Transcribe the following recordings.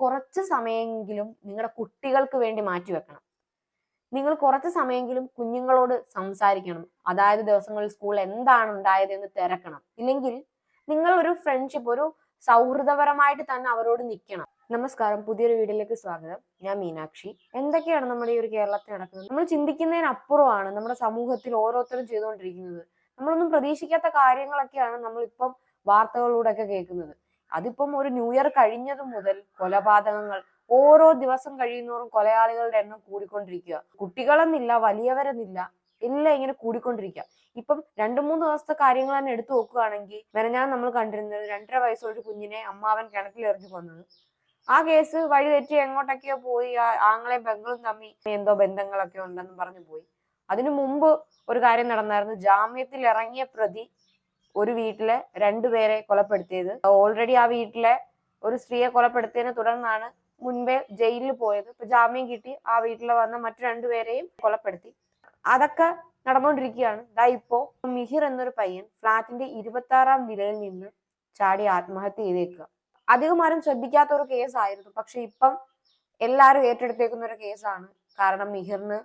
കുറച്ച് സമയമെങ്കിലും നിങ്ങളുടെ കുട്ടികൾക്ക് വേണ്ടി മാറ്റി വെക്കണം. നിങ്ങൾ കുറച്ച് സമയമെങ്കിലും കുഞ്ഞുങ്ങളോട് സംസാരിക്കണം. അതായത് ദിവസങ്ങളിൽ സ്കൂൾ എന്താണ് ഉണ്ടായതെന്ന് തിരക്കണം. ഇല്ലെങ്കിൽ നിങ്ങൾ ഒരു ഫ്രണ്ട്ഷിപ്പ് ഒരു സൗഹൃദപരമായിട്ട് തന്നെ അവരോട് നിൽക്കണം നമസ്കാരം. പുതിയൊരു വീഡിയോയിലേക്ക് സ്വാഗതം. ഞാൻ മീനാക്ഷി. എന്തൊക്കെയാണ് നമ്മുടെ ഈ ഒരു കേരളത്തിൽ നടക്കുന്നത്? നമ്മൾ ചിന്തിക്കുന്നതിനപ്പുറമാണ് നമ്മുടെ സമൂഹത്തിൽ ഓരോരുത്തരും ചെയ്തുകൊണ്ടിരിക്കുന്നത്. നമ്മളൊന്നും പ്രതീക്ഷിക്കാത്ത കാര്യങ്ങളൊക്കെയാണ് നമ്മളിപ്പം വാർത്തകളിലൂടെ ഒക്കെ കേൾക്കുന്നത്. അതിപ്പം ഒരു ന്യൂ ഇയർ കഴിഞ്ഞത് മുതൽ കൊലപാതകങ്ങൾ ഓരോ ദിവസം കഴിയുന്നോറും കൊലയാളികളുടെ എണ്ണം കൂടിക്കൊണ്ടിരിക്കുക. കുട്ടികളെന്നില്ല വലിയവരെന്നില്ല എല്ലാം ഇങ്ങനെ കൂടിക്കൊണ്ടിരിക്കുക. ഇപ്പം രണ്ടു മൂന്ന് ദിവസത്തെ കാര്യങ്ങൾ തന്നെ എടുത്തു നോക്കുകയാണെങ്കിൽ മെനഞ്ഞാൻ നമ്മൾ കണ്ടിരുന്നത് രണ്ടര വയസ്സുള്ള കുഞ്ഞിനെ അമ്മാവൻ കിണറ്റിൽ എറിഞ്ഞു കൊന്നത്. ആ കേസ് വഴി തെറ്റി എങ്ങോട്ടൊക്കെയോ പോയി ആങ്ങളെ പെങ്ങളും തമ്മി എന്തോ ബന്ധങ്ങളൊക്കെ ഉണ്ടെന്ന് പറഞ്ഞു പോയി. അതിനു മുമ്പ് ഒരു കാര്യം നടന്നായിരുന്നു. ജാമ്യത്തിൽ ഇറങ്ങിയ പ്രതി ഒരു വീട്ടിലെ രണ്ടുപേരെ കൊലപ്പെടുത്തിയത്. ഓൾറെഡി ആ വീട്ടിലെ ഒരു സ്ത്രീയെ കൊലപ്പെടുത്തിയതിനെ തുടർന്നാണ് മുൻപേ ജയിലിൽ പോയത്. ഇപ്പൊ ജാമ്യം കിട്ടി. ആ വീട്ടിൽ വന്ന മറ്റു രണ്ടുപേരെയും കൊലപ്പെടുത്തി. അതൊക്കെ നടന്നുകൊണ്ടിരിക്കുകയാണ് ദാ ഇപ്പോ മിഹിർ എന്നൊരു പയ്യൻ ഫ്ലാറ്റിന്റെ ഇരുപത്തി ആറാം നിലയിൽ നിന്ന് ചാടി ആത്മഹത്യ ചെയ്തേക്കുക. അധികം ആരും ശ്രദ്ധിക്കാത്ത ഒരു കേസായിരുന്നു. പക്ഷെ ഇപ്പം എല്ലാരും ഏറ്റെടുത്തേക്കുന്ന ഒരു കേസാണ്. കാരണം മിഹിറിന്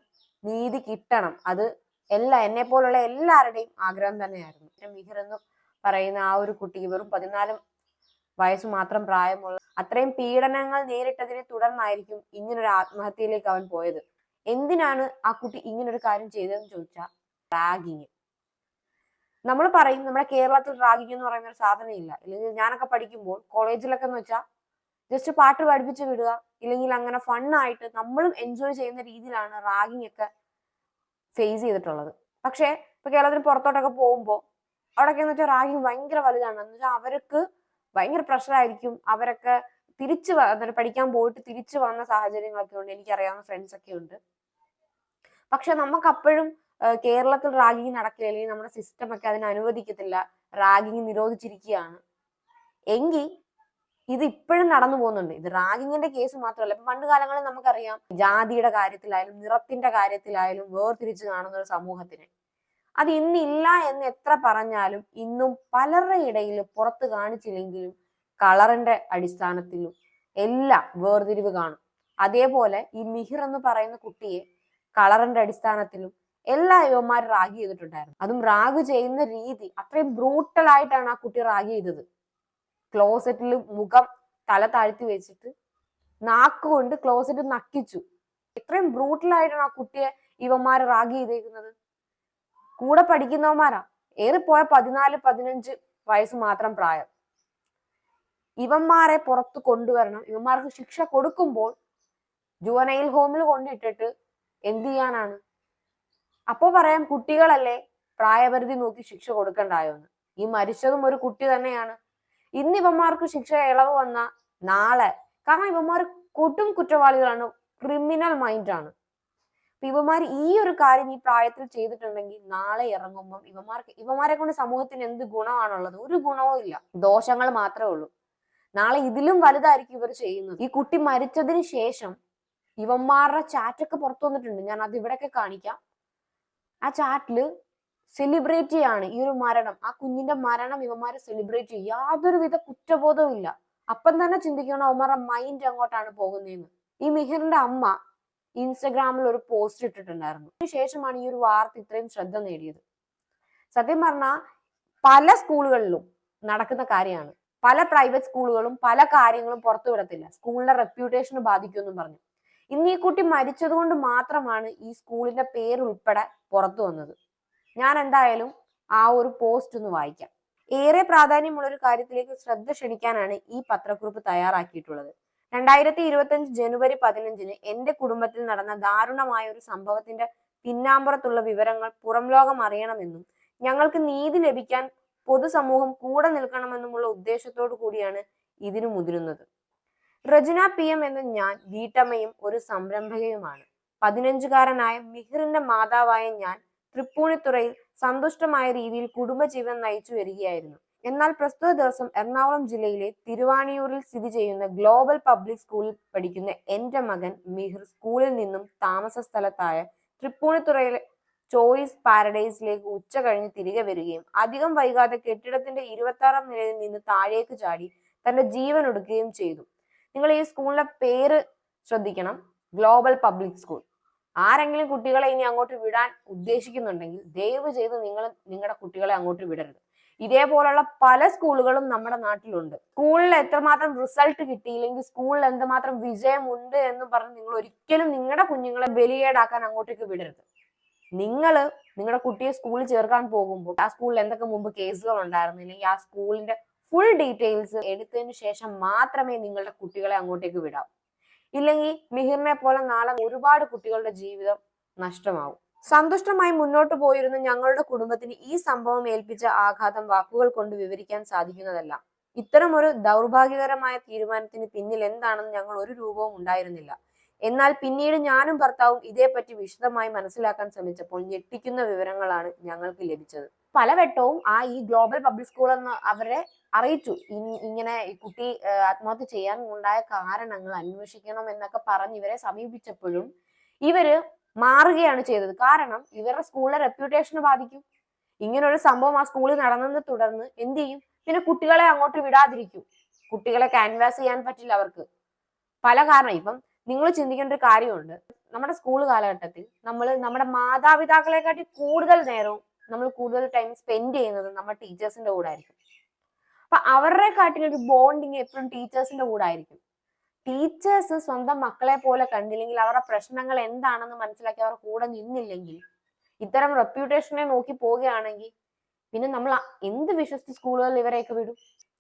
നീതി കിട്ടണം. അത് എല്ലാ എന്നെ പോലുള്ള എല്ലാവരുടെയും ആഗ്രഹം തന്നെയായിരുന്നു. മിഹിർ എന്ന് പറയുന്ന ആ ഒരു കുട്ടി വെറും പതിനാല് വയസ്സ് മാത്രം പ്രായമുള്ള അത്രയും പീഡനങ്ങൾ നേരിട്ടതിനെ തുടർന്നായിരിക്കും ഇങ്ങനൊരു ആത്മഹത്യയിലേക്ക് അവൻ പോയത്. എന്തിനാണ് ആ കുട്ടി ഇങ്ങനൊരു കാര്യം ചെയ്തതെന്ന് ചോദിച്ചാൽ റാഗിങ്. നമ്മൾ പറയും നമ്മുടെ കേരളത്തിൽ റാഗിങ് എന്ന് പറയുന്ന ഒരു സാധനം ഇല്ല ഇല്ലെങ്കിൽ ഞാനൊക്കെ പഠിക്കുമ്പോൾ കോളേജിലൊക്കെ എന്ന് വെച്ചാൽ ജസ്റ്റ് പാട്ട് പഠിപ്പിച്ച് വിടുക ഇല്ലെങ്കിൽ അങ്ങനെ ഫണ്ണായിട്ട് നമ്മളും എൻജോയ് ചെയ്യുന്ന രീതിയിലാണ് റാഗിങ് ഒക്കെ ഫേസ് ചെയ്തിട്ടുള്ളത്. പക്ഷേ ഇപ്പൊ കേരളത്തിന് പുറത്തോട്ടൊക്കെ പോകുമ്പോൾ അവിടെയൊക്കെ എന്ന് വെച്ചാൽ റാഗിങ് ഭയങ്കര വലുതാണ്. എന്ന് വെച്ചാൽ അവർക്ക് ഭയങ്കര പ്രഷറായിരിക്കും അവരൊക്കെ തിരിച്ചു പഠിക്കാൻ പോയിട്ട് തിരിച്ചു വന്ന സാഹചര്യങ്ങളൊക്കെ ഉണ്ട്. എനിക്കറിയാവുന്ന ഫ്രണ്ട്സ് ഒക്കെ ഉണ്ട്. പക്ഷെ നമുക്ക് അപ്പോഴും കേരളത്തിൽ റാഗിങ് നടക്കില്ല. അല്ലെങ്കിൽ നമ്മുടെ സിസ്റ്റം ഒക്കെ അതിനെ അനുവദിക്കത്തില്ല. റാഗിങ് നിരോധിച്ചിരിക്കുകയാണ്. എങ്കിൽ ഇത് ഇപ്പോഴും നടന്നു പോകുന്നുണ്ട്. ഇത് റാഗിങ്ങിന്റെ കേസ് മാത്രമല്ല. ഇപ്പൊ പണ്ട് കാലങ്ങളിൽ നമുക്കറിയാം ജാതിയുടെ കാര്യത്തിലായാലും നിറത്തിന്റെ കാര്യത്തിലായാലും വേർതിരിച്ച് കാണുന്ന ഒരു സമൂഹത്തിന്. അത് ഇന്നില്ല എന്ന് എത്ര പറഞ്ഞാലും ഇന്നും പലരുടെ ഇടയിൽ പുറത്ത് കാണിച്ചില്ലെങ്കിലും കളറിന്റെ അടിസ്ഥാനത്തിലും എല്ലാം വേർതിരിവ് കാണും. അതേപോലെ ഈ മിഹിർ എന്ന് പറയുന്ന കുട്ടിയെ കളറിന്റെ അടിസ്ഥാനത്തിലും എല്ലാ യുവന്മാരും റാഗ് ചെയ്തിട്ടുണ്ടായിരുന്നു. അതും റാഗ് ചെയ്യുന്ന രീതി അത്രയും ബ്രൂട്ടലായിട്ടാണ് ആ കുട്ടി റാഗ് ചെയ്തത്. ക്ലോസറ്റിൽ മുഖം തല താഴ്ത്തി വെച്ചിട്ട് നാക്ക് കൊണ്ട് ക്ലോസറ്റ് നക്കിച്ചു. ഇത്രയും ബ്രൂട്ടലായിട്ടാണ് ആ കുട്ടിയെ ഇവന്മാർ റാഗ് ചെയ്തേക്കുന്നത്? കൂടെ പഠിക്കുന്നവന്മാരാ? ഏറിപ്പോയ പതിനാല് പതിനഞ്ച് വയസ്സ് മാത്രം പ്രായം. ഇവന്മാരെ പുറത്ത് കൊണ്ടുവരണം. ഇവന്മാർക്ക് ശിക്ഷ കൊടുക്കുമ്പോൾ ജുവനൈൽ ഹോമിൽ കൊണ്ടിട്ടിട്ട് എന്ത് ചെയ്യാനാണ്? അപ്പോ പറയാം കുട്ടികളല്ലേ പ്രായപരിധി നോക്കി ശിക്ഷ കൊടുക്കണ്ടായോന്ന്. ഈ മരിച്ചതും ഒരു കുട്ടി തന്നെയാണ്. ഇന്ന് ഇവന്മാർക്ക് ശിക്ഷ ഇളവ് വന്ന നാളെ. കാരണം ഇവന്മാർ കൊടും കുറ്റവാളികളാണ്. ക്രിമിനൽ മൈൻഡാണ് ഇവന്മാർ ഈ ഒരു കാര്യം ഈ പ്രായത്തിൽ ചെയ്തിട്ടുണ്ടെങ്കിൽ നാളെ ഇറങ്ങുമ്പം ഇവന്മാർക്ക് ഇവന്മാരെ കൊണ്ട് സമൂഹത്തിന് എന്ത് ഗുണമാണുള്ളത്? ഒരു ഗുണവും ഇല്ല. ദോഷങ്ങൾ മാത്രമേ ഉള്ളൂ. നാളെ ഇതിലും വലുതായിരിക്കും ഇവർ ചെയ്യുന്നത്. ഈ കുട്ടി മരിച്ചതിന് ശേഷം ഇവന്മാരുടെ ചാറ്റൊക്കെ പുറത്തു വന്നിട്ടുണ്ട്. ഞാൻ അത് ഇവിടെയൊക്കെ കാണിക്കാം. ആ ചാറ്റിൽ സെലിബ്രേറ്റ് ചെയ്യാണ് ഈ ഒരു മരണം. ആ കുഞ്ഞിന്റെ മരണം ഇവന്മാരെ സെലിബ്രേറ്റ് ചെയ്യും. യാതൊരുവിധ കുറ്റബോധവും ഇല്ല. അപ്പം തന്നെ ചിന്തിക്കണം അവന്മാരുടെ മൈൻഡ് അങ്ങോട്ടാണ് പോകുന്നതെന്ന്. ഈ മിഹിറിന്റെ അമ്മ ഇൻസ്റ്റഗ്രാമിൽ ഒരു പോസ്റ്റ് ഇട്ടിട്ടുണ്ടായിരുന്നു. അതിനുശേഷമാണ് ഈ ഒരു വാർത്ത ഇത്രയും ശ്രദ്ധ നേടിയത്. സത്യം പറഞ്ഞാൽ പല സ്കൂളുകളിലും നടക്കുന്ന കാര്യമാണ്. പല പ്രൈവറ്റ് സ്കൂളുകളും പല കാര്യങ്ങളും പുറത്തു വിടത്തില്ല. സ്കൂളിന്റെ റെപ്യൂട്ടേഷന് ബാധിക്കുമെന്നും പറഞ്ഞു. ഇന്ന് ഈ കുട്ടി മരിച്ചത് കൊണ്ട് മാത്രമാണ് ഈ സ്കൂളിന്റെ പേര് ഉൾപ്പെടെ പുറത്തു വന്നത്. ഞാൻ എന്തായാലും ആ ഒരു പോസ്റ്റ് ഒന്ന് വായിക്കാം. ഏറെ പ്രാധാന്യമുള്ള ഒരു കാര്യത്തിലേക്ക് ശ്രദ്ധ ക്ഷണിക്കാനാണ് ഈ പത്രക്കുറിപ്പ് തയ്യാറാക്കിയിട്ടുള്ളത്. രണ്ടായിരത്തി ഇരുപത്തഞ്ച് ജനുവരി പതിനഞ്ചിന് എന്റെ കുടുംബത്തിൽ നടന്ന ദാരുണമായ ഒരു സംഭവത്തിന്റെ പിന്നാമ്പുറത്തുള്ള വിവരങ്ങൾ പുറം ലോകം അറിയണമെന്നും ഞങ്ങൾക്ക് നീതി ലഭിക്കാൻ പൊതുസമൂഹം കൂടെ നിൽക്കണമെന്നുമുള്ള ഉദ്ദേശത്തോടു കൂടിയാണ് ഇതിനു മുതിരുന്നത്. റജന പി എം എന്ന ഞാൻ വീട്ടമ്മയും ഒരു സംരംഭകയുമാണ്. പതിനഞ്ചുകാരനായ മിഹിറിന്റെ മാതാവായ ഞാൻ തൃപ്പൂണിത്തുറയിൽ സന്തുഷ്ടമായ രീതിയിൽ കുടുംബജീവൻ നയിച്ചു വരികയായിരുന്നു. എന്നാൽ പ്രസ്തുത ദിവസം എറണാകുളം ജില്ലയിലെ തിരുവാണിയൂരിൽ സ്ഥിതി ചെയ്യുന്ന ഗ്ലോബൽ പബ്ലിക് സ്കൂളിൽ പഠിക്കുന്ന എന്റെ മകൻ മിഹിർ സ്കൂളിൽ നിന്നും താമസ സ്ഥലത്തായ തൃപ്പൂണിത്തുറയിലെ ചോയ്സ് പാരഡൈസിലേക്ക് ഉച്ച കഴിഞ്ഞ് തിരികെ വരികയും അധികം വൈകാതെ കെട്ടിടത്തിന്റെ ഇരുപത്തി ആറാം നിലയിൽ നിന്ന് താഴേക്ക് ചാടി തന്റെ ജീവൻ ഒടുക്കുകയും ചെയ്തു. നിങ്ങൾ ഈ സ്കൂളിന്റെ പേര് ശ്രദ്ധിക്കണം. Global public school. ആരെങ്കിലും കുട്ടികളെ ഇനി അങ്ങോട്ട് വിടാൻ ഉദ്ദേശിക്കുന്നുണ്ടെങ്കിൽ ദയവ് ചെയ്ത് നിങ്ങൾ നിങ്ങളുടെ കുട്ടികളെ അങ്ങോട്ട് വിടരുത്. ഇതേപോലുള്ള പല സ്കൂളുകളും നമ്മുടെ നാട്ടിലുണ്ട്. സ്കൂളിൽ എത്രമാത്രം റിസൾട്ട് കിട്ടിയില്ലെങ്കിൽ സ്കൂളിൽ എന്തുമാത്രം വിജയമുണ്ട് എന്ന് പറഞ്ഞ് നിങ്ങൾ ഒരിക്കലും നിങ്ങളുടെ കുഞ്ഞുങ്ങളെ ബലികേടാക്കാൻ അങ്ങോട്ടേക്ക് വിടരുത്. നിങ്ങൾ നിങ്ങളുടെ കുട്ടിയെ സ്കൂളിൽ ചേർക്കാൻ പോകുമ്പോൾ ആ സ്കൂളിൽ എന്തൊക്കെ മുമ്പ് കേസുകൾ ഉണ്ടായിരുന്നു അല്ലെങ്കിൽ ആ സ്കൂളിന്റെ ഫുൾ ഡീറ്റെയിൽസ് എടുത്തതിന് ശേഷം മാത്രമേ നിങ്ങളുടെ കുട്ടികളെ അങ്ങോട്ടേക്ക് വിടാവൂ. ഇല്ലെങ്കിൽ മിഹിറിനെ പോലെ നാളെ ഒരുപാട് കുട്ടികളുടെ ജീവിതം നഷ്ടമാവും. സന്തുഷ്ടമായി മുന്നോട്ട് പോയിരുന്ന ഞങ്ങളുടെ കുടുംബത്തിന് ഈ സംഭവം ഏൽപ്പിച്ച ആഘാതം വാക്കുകൾ കൊണ്ട് വിവരിക്കാൻ സാധിക്കുന്നതല്ല. ഇത്തരം ഒരു ദൗർഭാഗ്യകരമായ തീരുമാനത്തിന് പിന്നിൽ എന്താണെന്ന് ഞങ്ങൾ ഒരു രൂപവും ഉണ്ടായിരുന്നില്ല. എന്നാൽ പിന്നീട് ഞാനും ഭർത്താവും ഇതേപ്പറ്റി വിശദമായി മനസ്സിലാക്കാൻ ശ്രമിച്ചപ്പോൾ ഞെട്ടിക്കുന്ന വിവരങ്ങളാണ് ഞങ്ങൾക്ക് ലഭിച്ചത്. പലവട്ടവും ആ ഈ ഗ്ലോബൽ പബ്ലിക് സ്കൂൾ എന്ന് അവരെ അറിയിച്ചു. ഇങ്ങനെ കുട്ടി ആത്മഹത്യ ചെയ്യാൻ ഉണ്ടായ കാരണങ്ങൾ അന്വേഷിക്കണം എന്നൊക്കെ പറഞ്ഞ് ഇവരെ സമീപിച്ചപ്പോഴും ഇവർ മാറുകയാണ് ചെയ്തത്. കാരണം ഇവരുടെ സ്കൂളിലെ റെപ്യൂട്ടേഷന് ബാധിക്കും. ഇങ്ങനെ ഒരു സംഭവം ആ സ്കൂളിൽ നടന്നതിനെ തുടർന്ന് എന്ത് ചെയ്യും? പിന്നെ കുട്ടികളെ അങ്ങോട്ട് വിടാതിരിക്കും. കുട്ടികളെ ക്യാൻവാസ് ചെയ്യാൻ പറ്റില്ല അവർക്ക്. പല കാരണം. ഇപ്പം നിങ്ങൾ ചിന്തിക്കേണ്ട ഒരു കാര്യമുണ്ട്. നമ്മുടെ സ്കൂൾ കാലഘട്ടത്തിൽ നമ്മൾ നമ്മുടെ മാതാപിതാക്കളെക്കാട്ടി കൂടുതൽ നേരവും നമ്മൾ കൂടുതൽ ടൈം സ്പെൻഡ് ചെയ്യുന്നത് നമ്മുടെ ടീച്ചേഴ്സിന്റെ കൂടെ ആയിരിക്കും അപ്പൊ അവരുടെ കാട്ടിലൊരു ബോണ്ടിങ് എപ്പോഴും ടീച്ചേഴ്സിന്റെ കൂടെ ആയിരിക്കും ടീച്ചേഴ്സ് സ്വന്തം മക്കളെ പോലെ കണ്ടില്ലെങ്കിൽ അവരുടെ പ്രശ്നങ്ങൾ എന്താണെന്ന് മനസ്സിലാക്കി അവരുടെ കൂടെ നിന്നില്ലെങ്കിൽ ഇത്തരം റെപ്യൂട്ടേഷനെ നോക്കി പോവുകയാണെങ്കിൽ പിന്നെ നമ്മൾ എന്ത് വിശ്വസിച്ച് സ്കൂളുകളിൽ ഇവരെയൊക്കെ വിടും?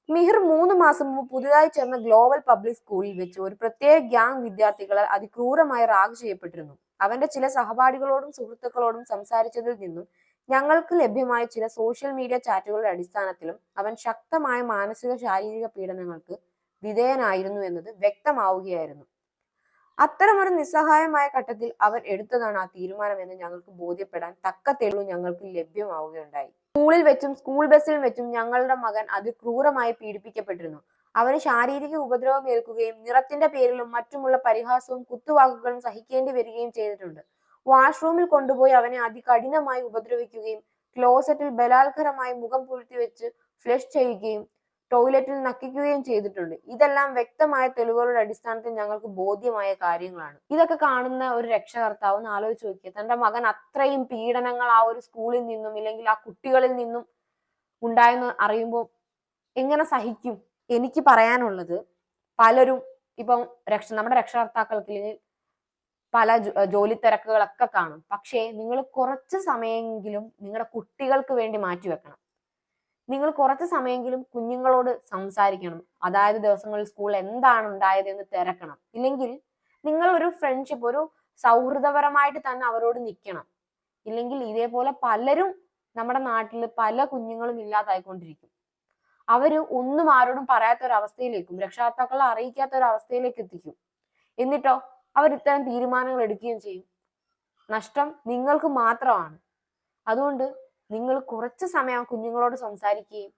മിഹിർ മൂന്ന് മാസം മുമ്പ് പുതുതായി ചേർന്ന ഗ്ലോബൽ പബ്ലിക് സ്കൂളിൽ വെച്ച് ഒരു പ്രത്യേക ഗ്യാങ് വിദ്യാർത്ഥികളാൽ അതിക്രൂരമായി റാഗ് ചെയ്യപ്പെട്ടിരുന്നു. അവന്റെ ചില സഹപാഠികളോടും സുഹൃത്തുക്കളോടും സംസാരിച്ചതിൽ നിന്നും ഞങ്ങൾക്ക് ലഭ്യമായ ചില സോഷ്യൽ മീഡിയ ചാറ്റുകളുടെ അടിസ്ഥാനത്തിലും അവൻ ശക്തമായ മാനസിക ശാരീരിക പീഡനങ്ങൾക്ക് വിധേയനായിരുന്നു എന്നത് വ്യക്തമാവുകയായിരുന്നു. അത്തരമൊരു നിസ്സഹായമായ ഘട്ടത്തിൽ അവൻ എടുത്തതാണ് ആ തീരുമാനമെന്ന് ഞങ്ങൾക്ക് ബോധ്യപ്പെടാൻ തക്ക തെളിവ് ഞങ്ങൾക്ക് ലഭ്യമാവുകയുണ്ടായി. സ്കൂളിൽ വെച്ചും സ്കൂൾ ബസ്സിൽ വെച്ചും ഞങ്ങളുടെ മകൻ അതിക്രൂരമായി പീഡിപ്പിക്കപ്പെട്ടിരുന്നു. അവന് ശാരീരിക ഉപദ്രവം ഏൽക്കുകയും നിറത്തിന്റെ പേരിലും മറ്റുമുള്ള പരിഹാസവും കുത്തുവാക്കുകളും സഹിക്കേണ്ടി വരികയും ചെയ്തിട്ടുണ്ട്. വാഷ്റൂമിൽ കൊണ്ടുപോയി അവനെ അതികഠിനമായി ഉപദ്രവിക്കുകയും ക്ലോസറ്റിൽ ബലാത്കരമായി മുഖം പൂഴ്ത്തി വെച്ച് ഫ്ലഷ് ചെയ്യുകയും ടോയ്ലറ്റിൽ നക്കിക്കുകയും ചെയ്തിട്ടുണ്ട്. ഇതെല്ലാം വ്യക്തമായ തെളിവുകളുടെ അടിസ്ഥാനത്തിൽ ഞങ്ങൾക്ക് ബോധ്യമായ കാര്യങ്ങളാണ്. ഇതൊക്കെ കാണുന്ന ഒരു രക്ഷകർത്താവ് ഒന്ന് ആലോചിച്ച് നോക്കിയ. തന്റെ മകൻ അത്രയും പീഡനങ്ങൾ ആ ഒരു സ്കൂളിൽ നിന്നും ഇല്ലെങ്കിൽ ആ കുട്ടികളിൽ നിന്നും ഉണ്ടായെന്ന് അറിയുമ്പോൾ എങ്ങനെ സഹിക്കും? എനിക്ക് പറയാനുള്ളത് പലരും ഇപ്പം രക്ഷ നമ്മുടെ രക്ഷകർത്താക്കൾക്ക് പല ജോലി തിരക്കുകളൊക്കെ കാണും. പക്ഷേ നിങ്ങൾ കുറച്ച് സമയമെങ്കിലും നിങ്ങളുടെ കുട്ടികൾക്ക് വേണ്ടി മാറ്റി വെക്കണം. നിങ്ങൾ കുറച്ച് സമയമെങ്കിലും കുഞ്ഞുങ്ങളോട് സംസാരിക്കണം. അതായത് ദിവസങ്ങളിൽ സ്കൂൾ എന്താണ് ഉണ്ടായത് എന്ന് തിരക്കണം. ഇല്ലെങ്കിൽ നിങ്ങൾ ഒരു ഫ്രണ്ട്ഷിപ്പ് ഒരു സൗഹൃദപരമായിട്ട് തന്നെ അവരോട് നിൽക്കണം. ഇല്ലെങ്കിൽ ഇതേപോലെ പലരും നമ്മുടെ നാട്ടിൽ പല കുഞ്ഞുങ്ങളും ഇല്ലാതായിക്കൊണ്ടിരിക്കും. അവർ ഒന്നും ആരോടും പറയാത്ത ഒരു അവസ്ഥയിലേക്കും രക്ഷാകർത്താക്കളെ അറിയിക്കാത്ത ഒരു അവസ്ഥയിലേക്ക് എത്തിക്കും. എന്നിട്ടോ അവർ ഇത്തരം തീരുമാനങ്ങൾ എടുക്കുകയും ചെയ്യും. നഷ്ടം നിങ്ങൾക്ക് മാത്രമാണ്. അതുകൊണ്ട് നിങ്ങൾ കുറച്ച് സമയം കുഞ്ഞുങ്ങളോട് സംസാരിക്കുകയും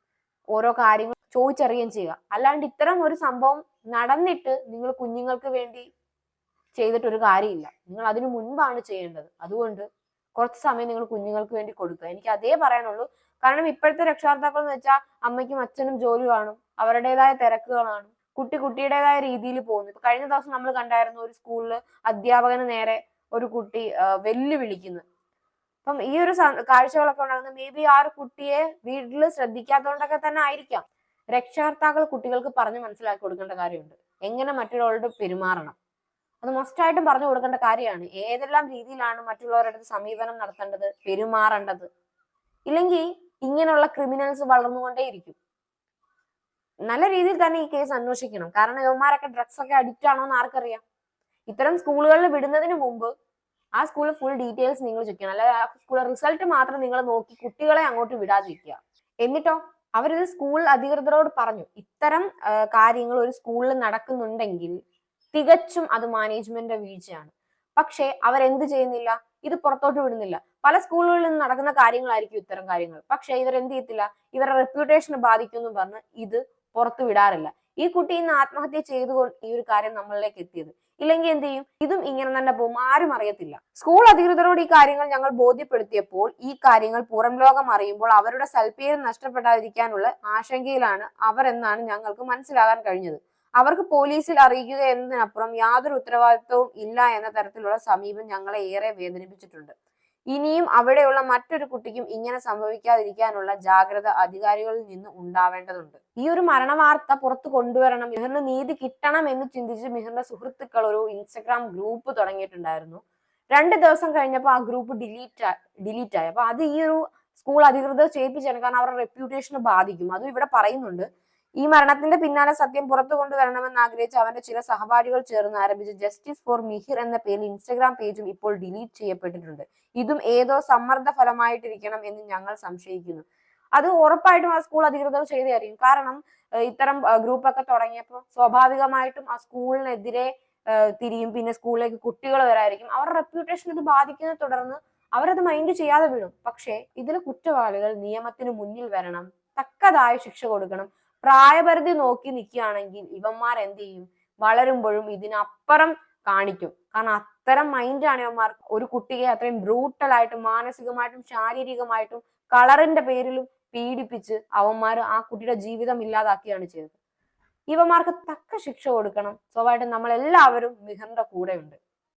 ഓരോ കാര്യങ്ങൾ ചോദിച്ചറിയുകയും ചെയ്യുക. അല്ലാണ്ട് ഇത്തരം ഒരു സംഭവം നടന്നിട്ട് നിങ്ങൾ കുഞ്ഞുങ്ങൾക്ക് വേണ്ടി ചെയ്തിട്ടൊരു കാര്യമില്ല. നിങ്ങൾ അതിനു മുൻപാണ് ചെയ്യേണ്ടത്. അതുകൊണ്ട് കുറച്ച് സമയം നിങ്ങൾ കുഞ്ഞുങ്ങൾക്ക് വേണ്ടി കൊടുക്കുക. എനിക്ക് അതേ പറയാനുള്ളൂ. കാരണം ഇപ്പോഴത്തെ രക്ഷാകർത്താക്കൾ എന്ന് വെച്ചാൽ അമ്മയ്ക്കും അച്ഛനും ജോലി കാണും. അവരുടേതായ തിരക്കുകളാണ്. കുട്ടി കുട്ടിയുടേതായ രീതിയിൽ പോകുന്നു. ഇപ്പൊ കഴിഞ്ഞ ദിവസം നമ്മൾ കണ്ടായിരുന്നു ഒരു സ്കൂളിൽ അധ്യാപകന് നേരെ ഒരു കുട്ടി വെല്ലുവിളിക്കുന്നു. അപ്പം ഈ ഒരു കാഴ്ചകളൊക്കെ ഉണ്ടാകുന്നത് മേ ബി ആ ഒരു കുട്ടിയെ വീട്ടിൽ ശ്രദ്ധിക്കാത്തതുകൊണ്ടൊക്കെ തന്നെ ആയിരിക്കാം. രക്ഷാർത്താക്കൾ കുട്ടികൾക്ക് പറഞ്ഞ് മനസ്സിലാക്കി കൊടുക്കേണ്ട കാര്യമുണ്ട്. എങ്ങനെ മറ്റുള്ളവരോട് പെരുമാറണം? അത് മസ്റ്റായിട്ടും പറഞ്ഞു കൊടുക്കേണ്ട കാര്യമാണ്. ഏതെല്ലാം രീതിയിലാണ് മറ്റുള്ളവരുടെ സമീപനം നടത്തേണ്ടത് പെരുമാറേണ്ടത്? ഇല്ലെങ്കിൽ ഇങ്ങനെയുള്ള ക്രിമിനൽസ് വളർന്നുകൊണ്ടേയിരിക്കും. നല്ല രീതിയിൽ തന്നെ ഈ കേസ് അന്വേഷിക്കണം. കാരണം യുവമാരൊക്കെ ഡ്രഗ്സ് ഒക്കെ അഡിക്റ്റ് ആണോ എന്ന് ആർക്കറിയാം. ഇത്തരം സ്കൂളുകളിൽ വിടുന്നതിന് മുമ്പ് ആ സ്കൂളിൽ ഫുൾ ഡീറ്റെയിൽസ് നിങ്ങൾ ചോദിക്കണം അല്ലെ ആ സ്കൂളിലെ റിസൾട്ട് മാത്രം നിങ്ങൾ നോക്കി കുട്ടികളെ അങ്ങോട്ട് വിടാതിരിക്കുക. എന്നിട്ടോ അവരിത് സ്കൂൾ അധികൃതരോട് പറഞ്ഞു. ഇത്തരം കാര്യങ്ങൾ ഒരു സ്കൂളിൽ നടക്കുന്നുണ്ടെങ്കിൽ തികച്ചും അത് മാനേജ്മെന്റിന്റെ വീഴ്ചയാണ്. പക്ഷേ അവരെന്ത് ചെയ്യുന്നില്ല? ഇത് പുറത്തോട്ട് വിടുന്നില്ല. പല സ്കൂളുകളിൽ നിന്ന് നടക്കുന്ന കാര്യങ്ങളായിരിക്കും ഇത്തരം കാര്യങ്ങൾ. പക്ഷേ ഇവരെന്ത് ചെയ്യത്തില്ല? ഇവരുടെ റെപ്യൂട്ടേഷനെ ബാധിക്കുമെന്ന് പറഞ്ഞ് ഇത് പുറത്തു വിടാറില്ല. ഈ കുട്ടി ഇന്ന് ആത്മഹത്യ ചെയ്തുകൊണ്ട് ഈ ഒരു കാര്യം നമ്മളിലേക്ക് എത്തിയത്. ഇല്ലെങ്കിൽ എന്ത് ചെയ്യും? ഇതും ഇങ്ങനെ തന്നെ പോകും. ആരും അറിയത്തില്ല. സ്കൂൾ അധികൃതരോട് ഈ കാര്യങ്ങൾ ഞങ്ങൾ ബോധ്യപ്പെടുത്തിയപ്പോൾ ഈ കാര്യങ്ങൾ പുറം ലോകം അറിയുമ്പോൾ അവരുടെ സൽപ്പേര് നഷ്ടപ്പെടാതിരിക്കാനുള്ള ആശങ്കയിലാണ് അവർ എന്നാണ് ഞങ്ങൾക്ക് മനസ്സിലാകാൻ കഴിഞ്ഞത്. അവർക്ക് പോലീസിൽ അറിയിക്കുക എന്നതിനപ്പുറം യാതൊരു ഉത്തരവാദിത്വവും ഇല്ല എന്ന തരത്തിലുള്ള സമീപം ഞങ്ങളെ ഏറെ വേദനിപ്പിച്ചിട്ടുണ്ട്. ഇനിയും അവിടെയുള്ള മറ്റൊരു കുട്ടിക്കും ഇങ്ങനെ സംഭവിക്കാതിരിക്കാനുള്ള ജാഗ്രത അധികാരികളിൽ നിന്ന് ഉണ്ടാവേണ്ടതുണ്ട്. ഈ ഒരു മരണവാർത്ത പുറത്തു കൊണ്ടുവരണം. മിഹറിന് നീതി കിട്ടണം എന്ന് ചിന്തിച്ച് മിഹറിന്റെ സുഹൃത്തുക്കൾ ഒരു ഇൻസ്റ്റഗ്രാം ഗ്രൂപ്പ് തുടങ്ങിയിട്ടുണ്ടായിരുന്നു. രണ്ട് ദിവസം കഴിഞ്ഞപ്പോൾ ആ ഗ്രൂപ്പ് ഡിലീറ്റ് ഡിലീറ്റ് ആയി അപ്പൊ അത് ഈ ഒരു സ്കൂൾ അധികൃതർ ചെയ്യിപ്പിച്ചാണ്. കാരണം അവരുടെ റെപ്യൂട്ടേഷനെ ബാധിക്കും. അതും ഇവിടെ പറയുന്നുണ്ട്. ഈ മരണത്തിന്റെ പിന്നാലെ സത്യം പുറത്തു കൊണ്ടുവരണമെന്ന് ആഗ്രഹിച്ച് അവന്റെ ചില സഹപാഠികൾ ചേർന്ന് ആരംഭിച്ച ജസ്റ്റിസ് ഫോർ മിഹിർ എന്ന പേരിൽ ഇൻസ്റ്റഗ്രാം പേജും ഇപ്പോൾ ഡിലീറ്റ് ചെയ്യപ്പെട്ടിട്ടുണ്ട്. ഇതും ഏതോ സമ്മർദ്ദ ഫലമായിട്ടിരിക്കണം എന്ന് ഞങ്ങൾ സംശയിക്കുന്നു. അത് ഉറപ്പായിട്ടും ആ സ്കൂൾ അധികൃതർ ചെയ്തായിരിക്കും കാരണം ഇത്തരം ഗ്രൂപ്പൊക്കെ തുടങ്ങിയപ്പോൾ സ്വാഭാവികമായിട്ടും ആ സ്കൂളിനെതിരെ തിരിയും. പിന്നെ സ്കൂളിലേക്ക് കുട്ടികൾ വരായിരിക്കും അവരുടെ റെപ്യൂട്ടേഷൻ ഇത് ബാധിക്കുന്നത് തുടർന്ന് അവരത് മൈൻഡ് ചെയ്യാതെ വിടും. പക്ഷേ ഇതിലെ കുറ്റവാളികൾ നിയമത്തിന് മുന്നിൽ വരണം. തക്കതായ ശിക്ഷ കൊടുക്കണം. പ്രായപരിധി നോക്കി നിൽക്കുകയാണെങ്കിൽ ഇവന്മാർ എന്ത് ചെയ്യും? വളരുമ്പോഴും ഇതിനപ്പുറം കാണിക്കും. കാരണം അത്തരം മൈൻഡാണ് ഇവന്മാർ. ഒരു കുട്ടിയെ അത്രയും ബ്രൂട്ടലായിട്ടും മാനസികമായിട്ടും ശാരീരികമായിട്ടും കളറിന്റെ പേരിലും പീഡിപ്പിച്ച് അവന്മാർ ആ കുട്ടിയുടെ ജീവിതം ഇല്ലാതാക്കിയാണ് ചെയ്തത് ഇവന്മാർക്ക് തക്ക ശിക്ഷ കൊടുക്കണം. സ്വാഭാവികമായിട്ടും നമ്മളെല്ലാവരും മിഹറിന്റെ കൂടെയുണ്ട്.